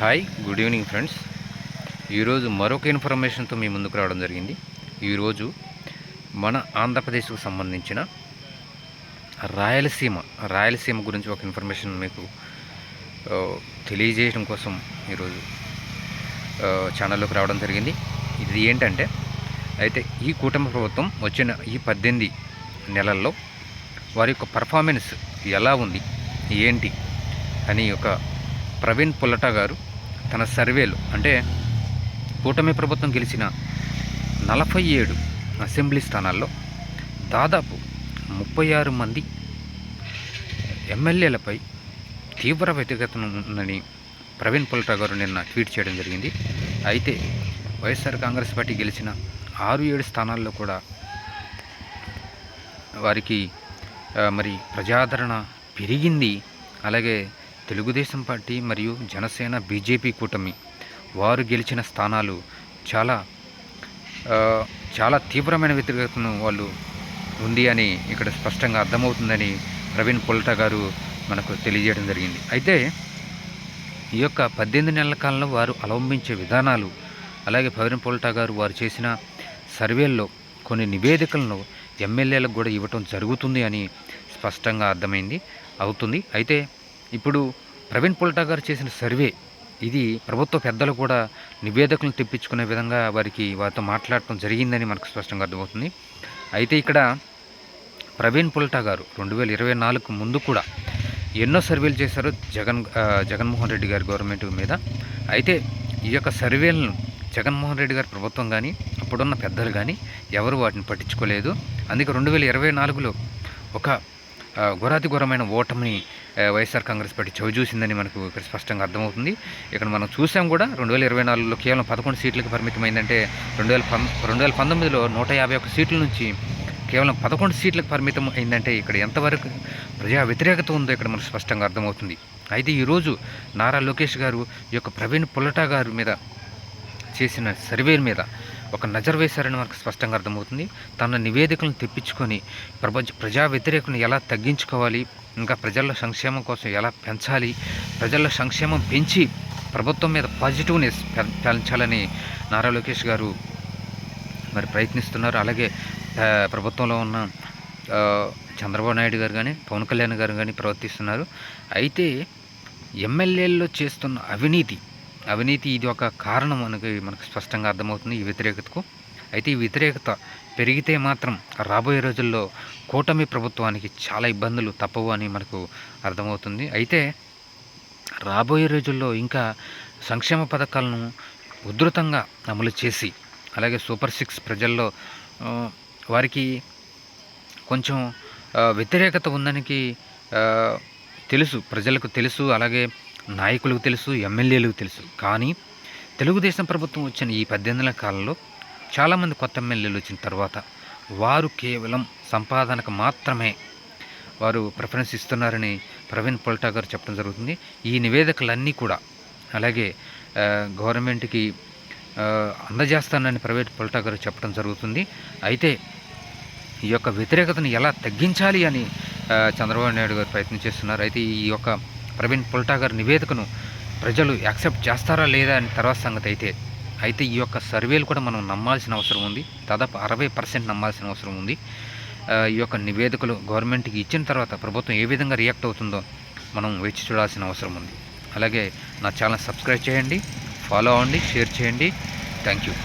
Hi good evening friends. ఈరోజు మరొక ఇన్ఫర్మేషన్తో మీ ముందుకు రావడం జరిగింది. ఈరోజు మన ఆంధ్రప్రదేశ్కు సంబంధించిన రాయలసీమ రాయలసీమ గురించి ఒక ఇన్ఫర్మేషన్ మీకు తెలియజేయడం కోసం ఈరోజు ఛానల్లోకి రావడం జరిగింది. ఇది ఏంటంటే అయితే ఈ కూటమి ప్రభుత్వం వచ్చిన ఈ పద్దెనిమిది నెలల్లో వారి యొక్క పర్ఫార్మెన్స్ ఎలా ఉంది ఏంటి అని ఒక ప్రవీణ్ పుల్లట గారు తన సర్వేలు అంటే కూటమి ప్రభుత్వం గెలిచిన నలభై ఏడు అసెంబ్లీ స్థానాల్లో దాదాపు ముప్పై ఆరు మంది ఎమ్మెల్యేలపై తీవ్ర వ్యతిరేకత ఉందని ప్రవీణ్ పుల్టా గారు నిన్న ట్వీట్ చేయడం జరిగింది. అయితే వైఎస్ఆర్ కాంగ్రెస్ పార్టీ గెలిచిన ఆరు ఏడు స్థానాల్లో కూడా వారికి మరి ప్రజాదరణ పెరిగింది. అలాగే తెలుగుదేశం పార్టీ మరియు జనసేన బీజేపీ కూటమి వారు గెలిచిన స్థానాలు చాలా చాలా తీవ్రమైన వ్యతిరేకతను వాళ్ళు ఉంది అని ఇక్కడ స్పష్టంగా అర్థమవుతుందని ప్రవీణ్ పొల్టా గారు మనకు తెలియజేయడం జరిగింది. అయితే ఈ యొక్క పద్దెనిమిది నెలల కాలంలో వారు అవలంబించే విధానాలు అలాగే ప్రవీణ్ పొల్టా గారు వారు చేసిన సర్వేల్లో కొన్ని నివేదికలను ఎమ్మెల్యేలకు కూడా ఇవ్వటం జరుగుతుంది అని స్పష్టంగా అర్థమైంది అవుతుంది. అయితే ఇప్పుడు ప్రవీణ్ పుల్టా గారు చేసిన సర్వే ఇది ప్రభుత్వ పెద్దలు కూడా నివేదికలను తెప్పించుకునే విధంగా వారికి వారితో మాట్లాడటం జరిగిందని మనకు స్పష్టంగా అర్థమవుతుంది. అయితే ఇక్కడ ప్రవీణ్ పుల్టా గారు రెండు వేల ఇరవై నాలుగు ముందు కూడా ఎన్నో సర్వేలు చేశారు జగన్ జగన్మోహన్ రెడ్డి గారి గవర్నమెంట్ మీద. అయితే ఈ యొక్క సర్వేలను జగన్మోహన్ రెడ్డి గారి ప్రభుత్వం కానీ అప్పుడున్న పెద్దలు కానీ ఎవరు వాటిని పట్టించుకోలేదు. అందుకే రెండు వేల ఇరవై నాలుగులో ఒక ఆ, ఓటమిని వైఎస్ఆర్ కాంగ్రెస్ పార్టీ చవి చూసిందని మనకు ఇక్కడ స్పష్టంగా అర్థమవుతుంది. ఇక్కడ మనం చూసాం కూడా రెండు వేల ఇరవై నాలుగులో కేవలం పదకొండు సీట్లకు పరిమితమైందంటే రెండు వేల పం రెండు వేల పంతొమ్మిదిలో నూట యాభై ఒక్క సీట్ల నుంచి కేవలం పదకొండు సీట్లకు పరిమితం అయిందంటే ఇక్కడ ఎంతవరకు ప్రజా వ్యతిరేకత ఉందో ఇక్కడ మనకు స్పష్టంగా అర్థమవుతుంది. అయితే ఈరోజు నారా లోకేష్ గారు ఈ యొక్క ప్రవీణ్ పుల్లటా గారి మీద చేసిన సర్వేల మీద ఒక నజర్ వేశారని మనకు స్పష్టంగా అర్థమవుతుంది. తన నివేదికలను తెప్పించుకొని ప్రపంచ ప్రజా వ్యతిరేకను ఎలా తగ్గించుకోవాలి ఇంకా ప్రజల సంక్షేమం కోసం ఎలా పెంచాలి ప్రజల సంక్షేమం పెంచి ప్రభుత్వం మీద పాజిటివ్నెస్ పెంచాలని నారా లోకేష్ గారు మరి ప్రయత్నిస్తున్నారు. అలాగే ప్రభుత్వంలో ఉన్న చంద్రబాబు నాయుడు గారు కానీ పవన్ కళ్యాణ్ గారు కానీ ప్రవర్తిస్తున్నారు. అయితే ఎమ్మెల్యేల్లో చేస్తున్న అవినీతి అవినీతి ఇది ఒక కారణం మనకి మనకు స్పష్టంగా అర్థమవుతుంది ఈ వ్యతిరేకతకు. అయితే ఈ వ్యతిరేకత పెరిగితే మాత్రం రాబోయే రోజుల్లో కూటమి ప్రభుత్వానికి చాలా ఇబ్బందులు తప్పవు అని మనకు అర్థమవుతుంది. అయితే రాబోయే రోజుల్లో ఇంకా సంక్షేమ పథకాలను ఉధృతంగా అమలు చేసి అలాగే సూపర్ సిక్స్ ప్రజల్లో వారికి కొంచెం వ్యతిరేకత ఉందనికి తెలుసు ప్రజలకు తెలుసు అలాగే నాయకులకు తెలుసు ఎమ్మెల్యేలకు తెలుసు. కానీ తెలుగుదేశం ప్రభుత్వం వచ్చిన ఈ పద్దెనిమిది కాలంలో చాలామంది కొత్త ఎమ్మెల్యేలు వచ్చిన తర్వాత వారు కేవలం సంపాదనకు మాత్రమే వారు ప్రిఫరెన్స్ ఇస్తున్నారని ప్రవీణ్ పొల్టా గారు చెప్పడం జరుగుతుంది. ఈ నివేదికలన్నీ కూడా అలాగే గవర్నమెంట్కి అందజేస్తానని ప్రైవేట్ పొల్టా గారు చెప్పడం జరుగుతుంది. అయితే ఈ యొక్క వ్యతిరేకతను ఎలా తగ్గించాలి అని చంద్రబాబు నాయుడు గారు ప్రయత్నం చేస్తున్నారు. అయితే ఈ యొక్క ప్రవీణ్ పొల్టా గారి నివేదికను ప్రజలు యాక్సెప్ట్ చేస్తారా లేదా అని తర్వాత సంగతి అయితే అయితే ఈ యొక్క సర్వేలు కూడా మనం నమ్మాల్సిన అవసరం ఉంది. దాదాపు అరవై పర్సెంట్ నమ్మాల్సిన అవసరం ఉంది. ఈ యొక్క నివేదికలు గవర్నమెంట్కి ఇచ్చిన తర్వాత ప్రభుత్వం ఏ విధంగా రియాక్ట్ అవుతుందో మనం వేచి చూడాల్సిన అవసరం ఉంది. అలాగే నా ఛానల్ సబ్స్క్రైబ్ చేయండి ఫాలో అవ్వండి షేర్ చేయండి. Thank you.